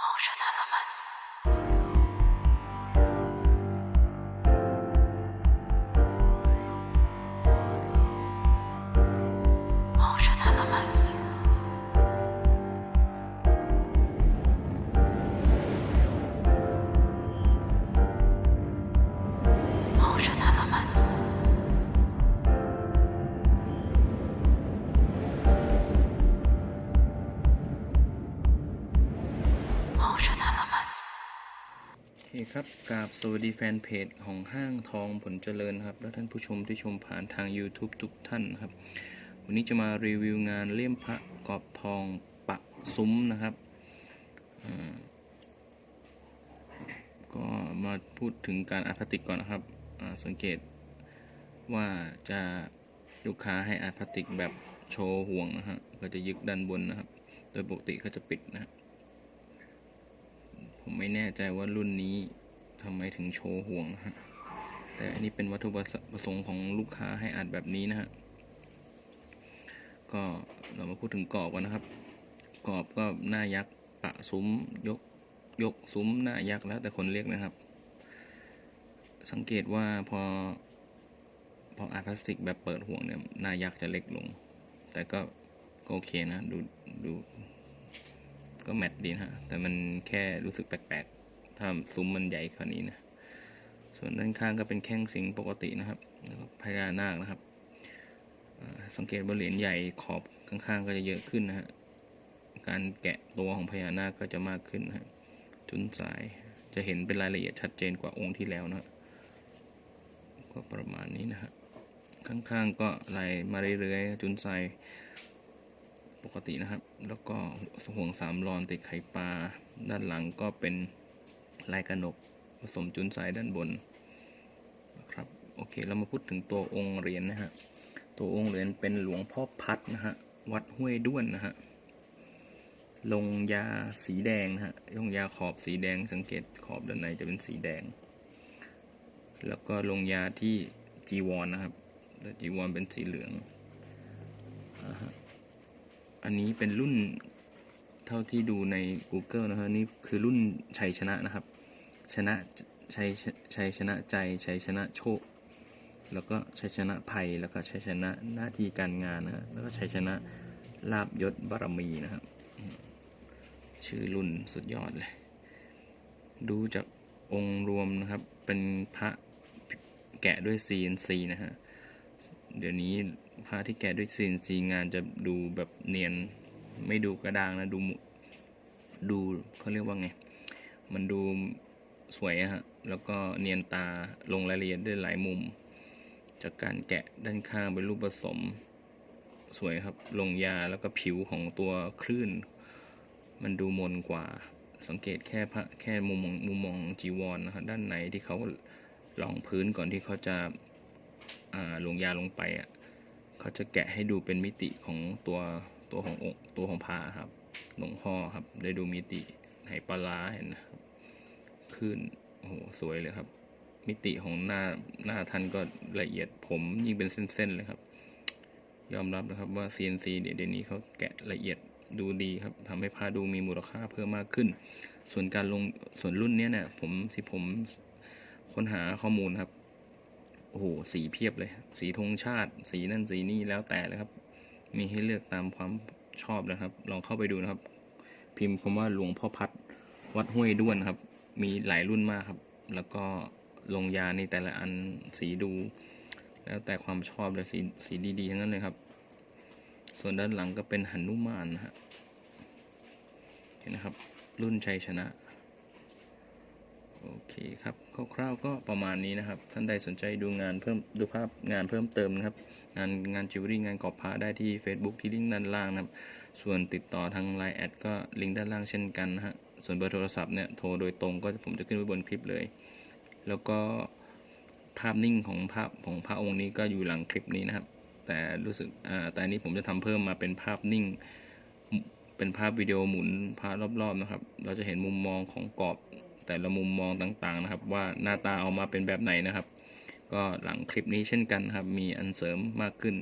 Motion element. คครับกราบสวัสดีแฟนเพจของห้างทองผลเจริญครับ และท่านผู้ชมที่ชมผ่านทาง YouTube ทุกท่านครับ วันนี้จะมารีวิวงานเลี่ยมพระกรอบทองปะซุ้มนะครับ ก็มาพูดถึงการอาร์ตพลาสติกก่อนนะครับ สังเกตว่าจะลูกค้าให้อาร์ตพลาสติกแบบโชว์ห่วงนะฮะก็จะยึกด้านบนนะครับ โดยปกติเขาจะปิดนะฮะ ผมไม่แน่ใจว่ารุ่นนี้ทำไมถึงโชว์ห่วงนะฮะ แต่อันนี้เป็นวัตถุประสงค์ของลูกค้าให้อัดแบบนี้นะฮะ ก็เรามาพูดถึงกรอบกันนะครับ กรอบก็หน้ายักษ์ปะซุ้มยกยกซุ้มหน้ายักษ์แล้วแต่คนเรียกนะครับ สังเกตว่าพอพออาร์ตพลาสติกแบบเปิดห่วงเนี่ยหน้ายักษ์จะเล็กลง แต่ก็ก็โอเคนะ ดูดู ก็แมทดีนะฮะ แต่มันแค่รู้สึกแปลกๆ ถ้าซุ้มมันใหญ่กว่านี้นะ ส่วนด้านข้างก็เป็นแข้งสิงปกตินะครับ แล้วก็พญานาคนะครับ สังเกตว่าเหรียญใหญ่ขอบข้างๆ ก็จะเยอะขึ้นนะฮะ การแกะตัวของพญานาคก็จะมากขึ้นนะฮะ จุนสายจะเห็นเป็นรายละเอียดชัดเจนกว่าองค์ที่แล้วนะฮะก็ประมาณนี้นะฮะข้างๆก็ไล่มาเรื่อยๆจุนสาย ปกตินะครับ แล้วก็ห่วงสามรอนติดไข่ปลา ด้านหลังก็เป็นลายกระหนกผสมจุนสายด้านบนนะครับโอเคเรามาพูดถึงตัวองค์เหรียญนะฮะตัวองค์เหรียญเป็นหลวงพ่อพัดนะฮะวัดห้วยด้วนนะฮะลงยาสีแดงนะฮะลงยาขอบสีแดงสังเกตขอบด้านในจะเป็นสีแดง แล้วก็ลงยาที่จีวรนนะครับแต่จีวรเป็นสีเหลือง อันนี้เป็นรุ่นเท่าที่ดูใน Google นะฮะนี่คือรุ่นชัยชนะนะครับ ชนะชัยชัยชนะใจชัยชนะโชค แล้วก็ชัยชนะภัยแล้วก็ชัยชนะหน้าที่การงานนะฮะแล้วก็ชัยชนะลาบยศบารมีนะครับ ชื่อรุ่นสุดยอดเลย ดูจากองค์รวมนะครับ เป็นพระแกะด้วย CNC นะฮะเดี๋ยวนี้ พระที่แกะด้วย CNC งานจะดูแบบเนียนไม่ดูกระด้างนะดูดูเขาเรียกว่าไง มันดูสวยอะฮะ แล้วก็เนียนตาลงรายละเอียดได้หลายมุม จากการแกะด้านข้างเป็นรูปผสม สวยครับ ลงยาแล้วก็ผิวของตัวคลื่น มันดูมนกว่า สังเกตแค่พระแค่มุมมองมุมมองจีวรนะฮะด้านในที่เขาลองพื้นก่อนที่เขาจะาลงยาลงไปอะ เขาจะแกะให้ดูเป็นมิติของตัวตัวขององค์ตัวของพาครับหลวงพ่อครับ ได้ดูมิติไหปลาร้าเห็นนะครับขึ้นโอ้โหสวยเลยครับ มิติของหน้าหน้าท่านก็ละเอียดผมยิ่งเป็นเส้นๆเลยครับ ยอมรับนะครับว่า CNC เดี๋ยวนี้เขาแกะละเอียดดูดีครับทำให้ผ้าดูมีมูลค่าเพิ่มมากขึ้น ส่วนการลงส่วนรุ่นเนี้ยเนี่ยผมที่ผมค้นหาข้อมูลครับ โอ้โหสีเพียบเลย สีธงชาติ สีนั่นสีนี่แล้วแต่เลยครับ มีให้เลือกตามความชอบนะครับ ลองเข้าไปดูนะครับ พิมพ์คำว่าหลวงพ่อพัดวัดห้วยด้วนครับ มีหลายรุ่นมากครับ แล้วก็ลงยาในแต่ละอันสีดู แล้วแต่ความชอบเลยสีสีดีๆทั้งนั้นเลยครับ ส่วนด้านหลังก็เป็นหันุมานนะฮะเห็นนะครับ รุ่นชัยชนะ โอเคครับคร่าวๆก็ประมาณนี้นะครับ ท่านใดสนใจดูงานเพิ่มดูภาพงานเพิ่มเติมนะครับ งานงานจิวเวลรี่งานกอบพระได้ที่ Facebook ที่ลิงก์ด้านล่างนะครับ ส่วนติดต่อทาง Line แอดก็ลิงก์ด้านล่างเช่นกันนะฮะส่วนเบอร์โทรศัพท์เนี่ยโทรโดยตรงก็ผมจะขึ้นไว้บนคลิปเลย แล้วก็ภาพนิ่งของภาพของพระองค์นี้ก็อยู่หลังคลิปนี้นะครับ แต่รู้สึกอ่าแต่นี้ผมจะทำเพิ่มมาเป็นภาพนิ่ง เป็นภาพวิดีโอหมุนพารอบๆนะครับ เราจะเห็นมุมมองของกรอบ แต่ละมุมมองต่างๆนะครับ ว่าหน้าตาออกมาเป็นแบบไหนนะครับ ก็หลังคลิปนี้เช่นกันครับ มีอันเสริมมากขึ้น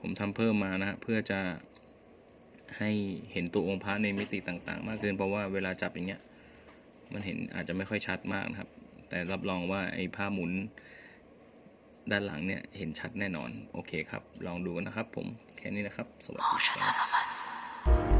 ผมทำเพิ่มมานะฮะเพื่อจะให้เห็นตัวองค์พระในมิติต่างๆ มากขึ้น เพราะว่าเวลาจับอย่างเงี้ยมันเห็นอาจจะไม่ค่อยชัดมากนะครับ แต่รับรองว่าไอ้ผ้าหมุนด้านหลังเนี่ยเห็นชัดแน่นอน โอเคครับ ลองดูกันนะครับผม แค่นี้นะครับ สวัสดีครับ